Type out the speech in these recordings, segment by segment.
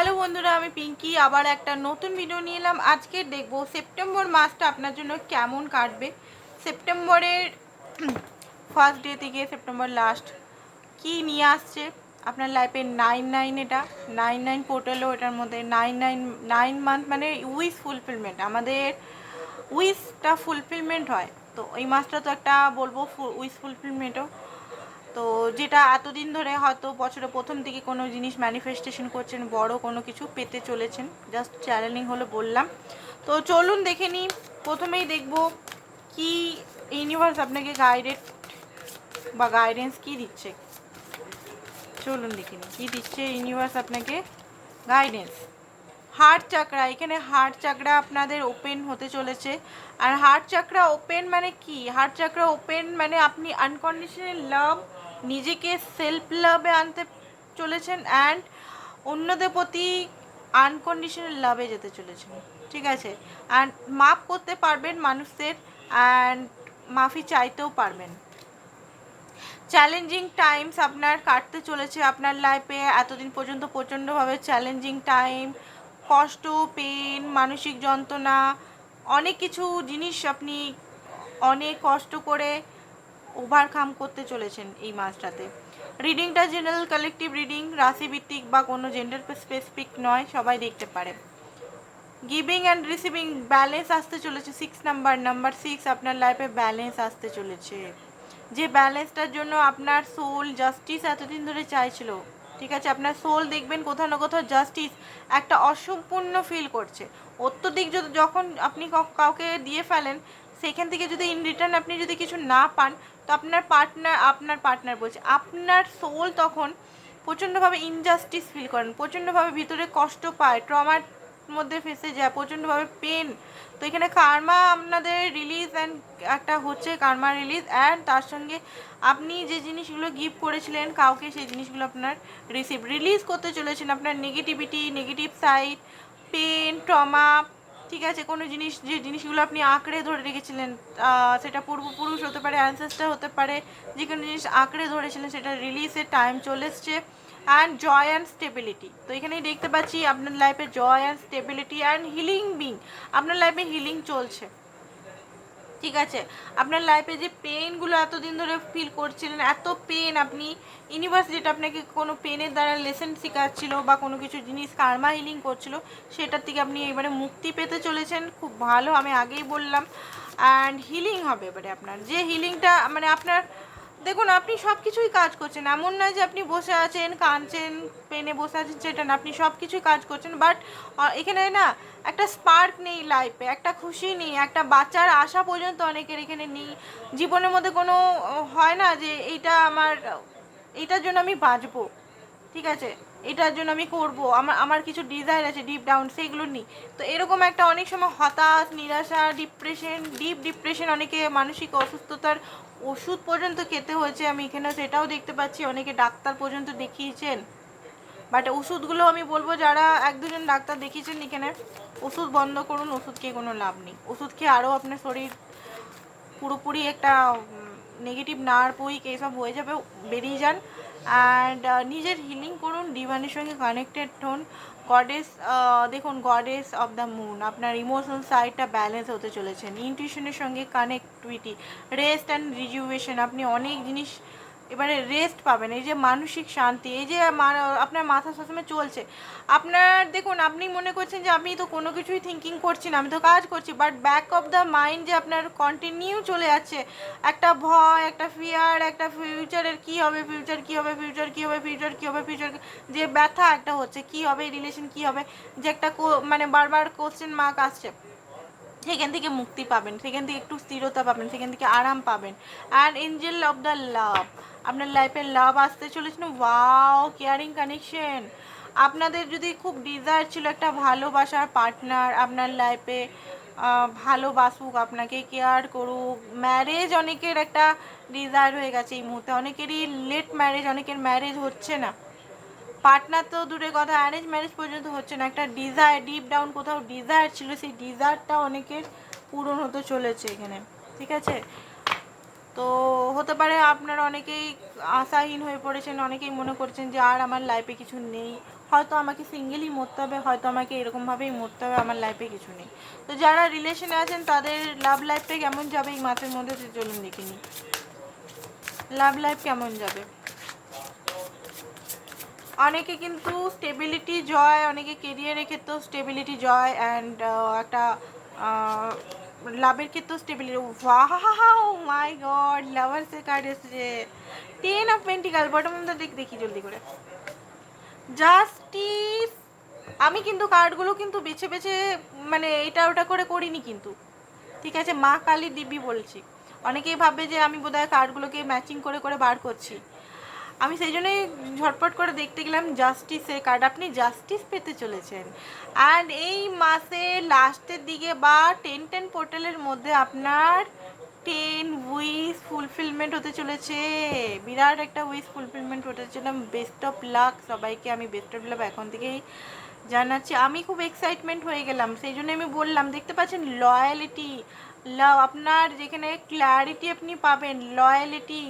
Hello বন্ধুরা, আমি পিঙ্কি। আবার একটা নতুন ভিডিও নিয়ে এলাম। আজকে দেখব সেপ্টেম্বর মাসটা আপনার জন্য কেমন কাটবে? সেপ্টেম্বরের ফার্স্ট ডে থেকে সেপ্টেম্বর লাস্ট কি নিয়ে আসছে? আপনার লাইফে নাইন নাইন এটা নাইন নাইন পোর্টালও এটার মধ্যে নাইন নাইন নাইন মান্থ মানে উইস ফুলফিলমেন্ট আমাদের উইসটা ফুলফিলমেন্ট হয়। তো এই মাসটা তো একটা বলব উইস ফুলফিলমেন্টও তো যেটা এতদিন ধরে হয়তো বছরের প্রথম দিকে কোনো জিনিস ম্যানিফেস্টেশন করছেন, বড় কোনো কিছু পেতে চলেছেন জাস্ট চ্যানেলিং হলো বললাম। তো চলুন দেখে নিই, প্রথমেই দেখব কি ইউনিভার্স আপনাকে গাইডেড বা গাইডেন্স কি দিচ্ছে। চলুন দেখে নিই, কী দিচ্ছে ইউনিভার্স আপনাকে গাইডেন্স হার্ট চাকরা এখানে হার্ট চাকরা আপনাদের ওপেন হতে চলেছে। আর হার্ট চাকরা ওপেন মানে কি? হার্ট চাকরা ওপেন মানে আপনি আনকন্ডিশনাল লাভ নিজেকে সেলফ লাভে আনতে চলেছেন অ্যান্ড অন্যদের প্রতি আনকন্ডিশনাল লাভে যেতে চলেছেন। ঠিক আছে? অ্যান্ড মাফ করতে পারবেন মানুষদের অ্যান্ড মাফি চাইতেও পারবেন। চ্যালেঞ্জিং টাইমস আপনার কাটতে চলেছে আপনার লাইফে এতদিন পর্যন্ত প্রচণ্ডভাবে চ্যালেঞ্জিং টাইম কষ্ট পেন মানসিক যন্ত্রণা, অনেক কিছু জিনিস আপনি অনেক কষ্ট করে ওভারকাম করতে চলেছেন এই মাসটাতে রিডিংটা জেনারেল কালেকটিভ রিডিং রাশিভিত্তিক বা কোনো জেন্ডার স্পেসিফিক নয়, সবাই দেখতে পারে। গিভিং অ্যান্ড রিসিভিং ব্যালেন্স আসতে চলেছে সিক্স নাম্বার নাম্বার সিক্স আপনার লাইফে ব্যালেন্স আসতে চলেছে। যে ব্যালেন্সটার জন্য আপনার সোল জাস্টিস এতদিন ধরে চাইছিল, ঠিক আছে? আপনার সোল দেখবেন কোথাও না কোথাও জাস্টিস একটা অসম্পূর্ণ ফিল করছে। অত্যধিক যদি যখন আপনি কাউকে দিয়ে ফেলেন সেখান থেকে যদি ইন রিটার্ন আপনি যদি কিছু না পান, তো আপনার পার্টনার আপনার পার্টনার বলছে, আপনার সোল তখন প্রচণ্ডভাবে ইনজাস্টিস ফিল করেন, প্রচণ্ডভাবে ভিতরে কষ্ট পায় ট্রমার মধ্যে ফেসে যায়, প্রচণ্ডভাবে পেন তো এখানে কার্মা আপনাদের রিলিজ অ্যান্ড একটা হচ্ছে কার্মা রিলিজ অ্যান্ড তার সঙ্গে আপনি যে জিনিসগুলো গিফট করেছিলেন, কাউকে সেই জিনিসগুলো আপনার রিসিভ রিলিজ করতে চলেছেন, আপনার negativity negative side pain trauma ঠিক আছে, কোনো জিনিস, যে জিনিসগুলো আপনি আঁকড়ে ধরে রেখেছিলেন সেটা পূর্বপুরুষ হতে পারে অ্যানসেস্টার হতে পারে, যে কোনো জিনিস আঁকড়ে ধরেছিলেন, সেটা রিলিজের টাইম চলে এসছে অ্যান্ড জয় অ্যান্ড স্টেবিলিটি তো এখানেই দেখতে পাচ্ছি আপনার লাইফে joy and stability and healing being আপনার লাইফে হিলিং চলছে। ঠিক আছে। আপনার লাইফে যে পেনগুলো এতদিন ধরে ফিল করছিলেন, এত পেন আপনি ইউনিভার্স যেটা আপনাকে কোনো পেনের দ্বারা লেসেন শেখাচ্ছিল বা কোনো কিছু জিনিস কার্মা হিলিং করছিল, সেটার থেকে আপনি এবারে মুক্তি পেতে চলেছেন। খুব ভালো, আমি আগেই বললাম। অ্যান্ড হিলিং হবে এবারে আপনার। যে হিলিংটা মানে আপনার দেখুন, আপনি সব কিছুই কাজ করছেন। এমন নয় যে আপনি বসে আছেন, কাঁদছেন, পেনে বসে আছেন, সেটা না। আপনি সব কিছুই কাজ করছেন। বাট এখানে না, একটা স্পার্ক নেই লাইফে, একটা খুশি নেই, একটা বাচ্চার আশা পর্যন্ত অনেকের এখানে নেই। জীবনের মধ্যে কোনো হয় না যে এইটা আমার, এইটার জন্য আমি বাঁচবো। ঠিক আছে? এটার জন্য আমি করব। আমার আমার কিছু ডিজায়ার আছে, ডিপ ডাউন সেইগুলো নিই। তো এরকম একটা অনেক সময় হতাশ, নিরাশা, ডিপ্রেশন, ডিপ ডিপ্রেশন অনেকে মানসিক অসুস্থতার ওষুধ পর্যন্ত খেতে হয়েছে, আমি এখানে সেটাও দেখতে পাচ্ছি, অনেকে ডাক্তার পর্যন্ত দেখিয়েছেন। বাট ওষুধগুলো আমি বলব যারা এক দুজন ডাক্তার দেখিয়েছেন এখানে, ওষুধ বন্ধ করুন, ওষুধ খেয়ে কোনো লাভ নেই। ওষুধ খেয়ে আরও আপনার শরীর পুরোপুরি একটা নেগেটিভ নার্ভ উইক এইসব হয়ে যাবে, বেরিয়ে যান। অ্যান্ড নিজের হিলিং করুন ডিভানের সঙ্গে কানেক্টেড হন। গডেস দেখুন গডেস অফ দ্য মুন আপনার ইমোশনাল সাইডটা ব্যালেন্স হতে চলেছেন ইউটিউশনের সঙ্গে কানেক্টিভিটি রেস্ট অ্যান্ড রিজুভেশন আপনি অনেক জিনিস এবারে রেস্ট পাবেন। এই যে মানসিক শান্তি, এই যে আপনার মাথা সবসময় চলছে। আপনার, দেখুন, আপনি মনে করছেন যে আমি তো কোনো কিছুই থিঙ্কিং করছি না, আমি তো কাজ করছি but back of the mind যে আপনার কন্টিনিউ চলে যাচ্ছে, একটা ভয়, একটা ফিয়ার একটা ফিউচারের কি হবে ফিউচার কি হবে ফিউচার কি হবে ফিউচার কি হবে ফিউচার যে ব্যথা একটা হচ্ছে, কি হবে রিলেশন কি হবে, যে একটা মানে বারবার কোশ্চেন মার্ক আসছে, সেখান থেকে মুক্তি পাবেন, সেখান থেকে একটু স্থিরতা পাবেন, সেখান থেকে আরাম পাবেন। আর এঞ্জেল অফ দ্য লাভ আপনার লাইফে লাভ আসতে চলেছে না? ওয়াও কেয়ারিং কানেকশন আপনাদের যদি খুব ডিজায়ার ছিল একটা ভালোবাসার পার্টনার আপনার লাইফে ভালোবাসুক আপনাকে কেয়ার করুক। ম্যারেজ অনেকের একটা ডিজায়ার হয়ে গেছে এই মুহূর্তে। অনেকেরই লেট ম্যারেজ অনেকের ম্যারেজ হচ্ছে না। পার্টনার তো দূরের কথা অ্যারেঞ্জ ম্যারেজ পর্যন্ত হচ্ছে না। একটা ডিজায়ার ডিপ ডাউন কোথাও ডিজায়ার ছিল, সেই ডিজায়ারটা অনেকের পূরণ হতে চলেছে এখানে। ঠিক আছে? তো হতে পারে আপনারা অনেকেই আশাহীন হয়ে পড়েছেন, অনেকেই মনে করছেন যে আর আমার লাইফে কিছু নেই। হয়তো আমাকে সিঙ্গেলই মরতে হবে, হয়তো আমাকে এরকমভাবেই মরতে হবে, আমার লাইফে কিছু নেই। তো যারা রিলেশনে আছেন, তাদের লাভ লাইফটা কেমন যাবে এই মাসের মধ্যে চলুন দেখে নিই। লাভ লাইফ কেমন যাবে? অনেকে কিন্তু স্টেবিলিটি জয় অনেকে কেরিয়ারের ক্ষেত্রেও স্টেবিলিটি জয় অ্যান্ড একটা লাভের ক্ষেত্রেও স্টেবিলিটি ওয়াও মাই গড লাভার্সের কার্ড এসেছে। Ten of pentacle bottom of the দেখ দেখি জলদি করে। জাস্টিস আমি কিন্তু কার্ডগুলো কিন্তু বেছে বেছে মানে এটা ওটা করে করিনি কিন্তু। ঠিক আছে, মা কালী দিব্যি বলছি। অনেকেই ভাববে যে আমি বোধহয় কার্ডগুলোকে ম্যাচিং করে করে বার করছি। আমি সেই জন্যই ঝটপট করে দেখতে গেলাম জাস্টিসের কার্ড আপনি জাস্টিস পেতে চলেছেন। অ্যান্ড এই মাসে লাস্টের দিকে বা টেন টেন পোর্টালের মধ্যে আপনার টেন উইস ফুলফিলমেন্ট হতে চলেছে। বিরাট একটা উইস ফুলফিলমেন্ট হতে চলে বেস্ট অফ লাক সবাইকে আমি বেস্ট অফ লাভ এখন থেকেই জানাচ্ছি। আমি খুব এক্সাইটমেন্ট হয়ে গেলাম। সেই জন্য আমি বললাম, দেখতে পাচ্ছেন লয়ালিটি লাভ আপনার যেখানে ক্ল্যারিটি আপনি পাবেন লয়ালিটি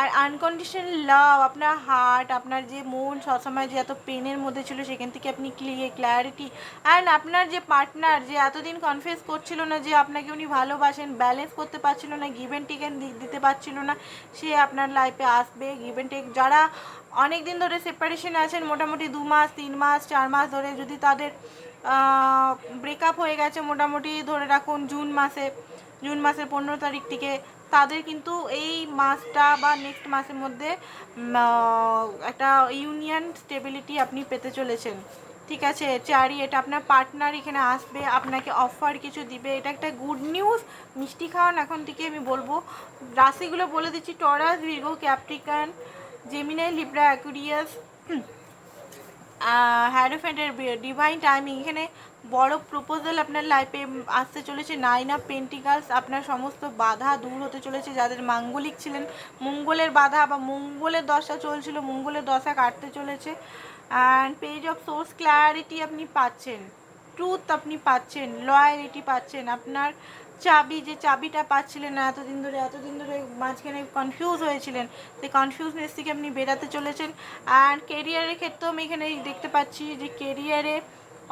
আর আনকন্ডিশনাল লাভ আপনার হার্ট আপনার যে মন সবসময় যে এত পেনের মধ্যে ছিল, সেখান থেকে আপনি ক্লিয়ার ক্ল্যারিটি অ্যান্ড আপনার যে পার্টনার যে এতদিন কনফিউজ করছিল না যে আপনাকে উনি ভালোবাসেন ব্যালেন্স করতে পারছিল না গিভেন টেকেন দিতে পারছিল না, সে আপনার লাইফে আসবে গিভেন টেক যারা অনেক দিন ধরে সেপারেশন আছেন, মোটামুটি দু মাস, তিন মাস, চার মাস ধরে যদি তাদের ব্রেকআপ হয়ে গেছে, মোটামুটি ধরে রাখুন, জুন মাসে জুন মাসের পনেরো তারিখ থেকে, তাদের কিন্তু এই মাসটা বা নেক্সট মাসের মধ্যে একটা ইউনিয়ন স্টেবিলিটি আপনি পেতে চলেছেন। ঠিক আছে, চারি, এটা আপনার পার্টনার এখানে আসবে, আপনাকে অফার কিছু দিবে। এটা একটা গুড নিউজ মিষ্টি খাওয়ান এখন থেকে আমি বলব। রাশিগুলো বলে দিচ্ছি, Taurus Virgo Capricorn, Gemini, Libra, Aquarius হ্যারোফেন্টের divine timing এখানে বড় প্রপোজাল আপনার লাইফে আসতে চলেছে। নাইন অফ পেন্টিকালস আপনার সমস্ত বাধা দূর হতে চলেছে। যাদের মাঙ্গলিক ছিলেন, মঙ্গলের বাধা বা মঙ্গলের দশা চলছিল, মঙ্গলের দশা কাটতে চলেছে। And page of swords clarity আপনি পাচ্ছেন। ট্রুথ আপনি পাচ্ছেন লয়ালিটি পাচ্ছেন। আপনার চাবি, যে চাবিটা পাচ্ছিলেন না, এতদিন ধরে এতদিন ধরে মাঝখানে কনফিউজ হয়েছিলেন, সেই কনফিউজনেস থেকে আপনি বেরাতে চলেছেন। আর কেরিয়ারের ক্ষেত্রেও আমি এখানে দেখতে পাচ্ছি যে কেরিয়ারে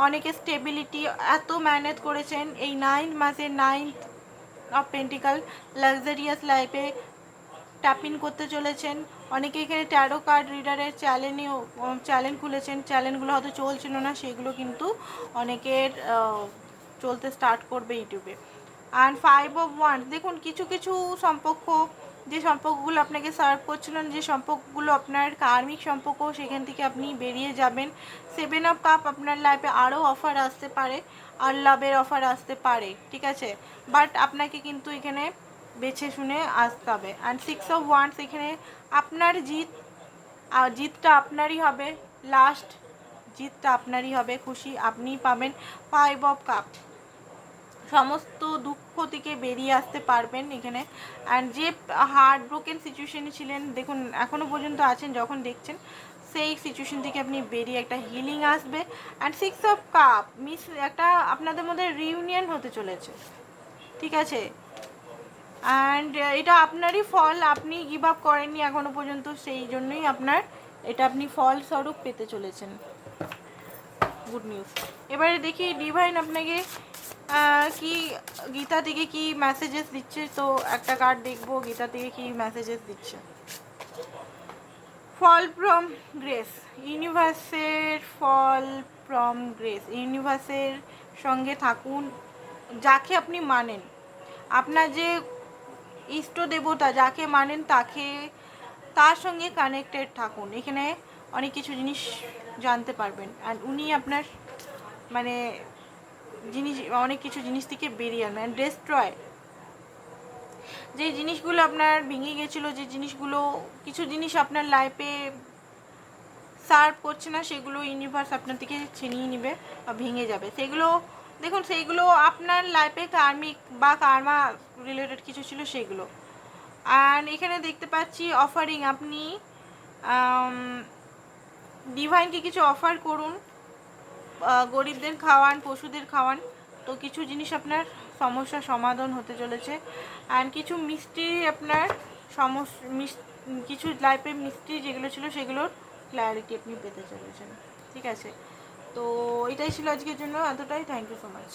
অনেকে স্টেবিলিটি এত ম্যানেজ করেছেন, এই নাইন মাসে নাইন্থ অফ পেন্টিকাল লাক্সারিয়াস লাইফে ট্যাপ করতে চলেছেন। অনেকে এখানে ট্যারো কার্ড রিডারের চ্যানেলও চ্যানেল খুলেছেন। চ্যানেলগুলো হয়তো চলছিল না, সেগুলো কিন্তু অনেকের চলতে স্টার্ট করবে ইউটিউবে। অ্যান্ড ফাইভ অফ ওয়ান দেখুন, কিছু কিছু সম্পর্ক, যে সম্পর্কগুলো আপনাকে সার্ভ করছিল, যে সম্পর্কগুলো আপনার কার্মিক সম্পর্ক, সেখান থেকে আপনি বেরিয়ে যাবেন। সেভেন অফ কাপ আপনার লাইফে আরও অফার আসতে পারে, আর লাভের অফার আসতে পারে, ঠিক আছে? বাট আপনাকে কিন্তু এখানে বেছে শুনে আসতে হবে। অ্যান্ড সিক্স অফ ওয়ান্স এখানে আপনার জিত জিতটা আপনারই হবে। লাস্ট জিতটা আপনারই হবে। খুশি আপনিই পাবেন। ফাইভ অফ কাপ সমস্ত দুঃখ থেকে বেরিয়ে আসতে পারবেন এখানে। অ্যান্ড যে হার্ট ব্রোকেন সিচুয়েশনে ছিলেন, দেখুন এখনও পর্যন্ত আছেন, যখন দেখছেন, সেই সিচুয়েশন থেকে আপনি বেরিয়ে একটা হিলিং আসবে। And six of cup miss একটা আপনাদের মধ্যে রিউনিয়ন হতে চলেছে। ঠিক আছে? অ্যান্ড এটা আপনারই ফল, আপনি গিভ আপ করেননি এখনও পর্যন্ত, সেই জন্যই আপনার এটা আপনি ফল স্বরূপ পেতে চলেছেন। গুড নিউজ এবারে দেখি ডিভাইন আপনাকে কি গীতা থেকে কি মেসেজেস দিচ্ছে? তো একটা কার্ড দেখব, গীতা থেকে কি মেসেজেস দিচ্ছে। ফল ফ্রম গ্রেস ইউনিভার্সের ফল ফ্রম গ্রেস ইউনিভার্সের সঙ্গে থাকুন, যাকে আপনি মানেন। আপনার যে ইষ্ট দেবতা যাকে মানেন তাকে, তার সঙ্গে কানেক্টেড থাকুন। এখানে অনেক কিছু জিনিস জানতে পারবেন। আর উনি আপনার মানে জিনিস, অনেক কিছু জিনিস থেকে বেরিয়ে আনবেন। ডেস্ট্রয় যে জিনিসগুলো আপনার ভেঙে গেছিল, যে জিনিসগুলো, কিছু জিনিস আপনার লাইফে সার্ভ করছে না, সেগুলো ইউনিভার্স আপনার থেকে ছিনিয়ে নেবে বা ভেঙে যাবে। সেগুলো দেখুন, সেইগুলো আপনার লাইফে কার্মিক বা কার্মা রিলেটেড কিছু ছিল সেগুলো। অ্যান্ড এখানে দেখতে পাচ্ছি অফারিং আপনি ডিভাইনকে কিছু অফার করুন। গরিবদের খাওয়ান, পশুদের খাওয়ান। তো কিছু জিনিস আপনার সমস্যার সমাধান হতে চলেছে। অ্যান্ড কিছু মিষ্টি আপনার সমস্যা কিছু লাইফে মিষ্টি যেগুলো ছিল সেগুলোর ক্ল্যারিটি আপনি পেতে চলেছেন। ঠিক আছে? তো এটাই ছিল আজকের জন্য। এতটাই থ্যাংক ইউ সো মাচ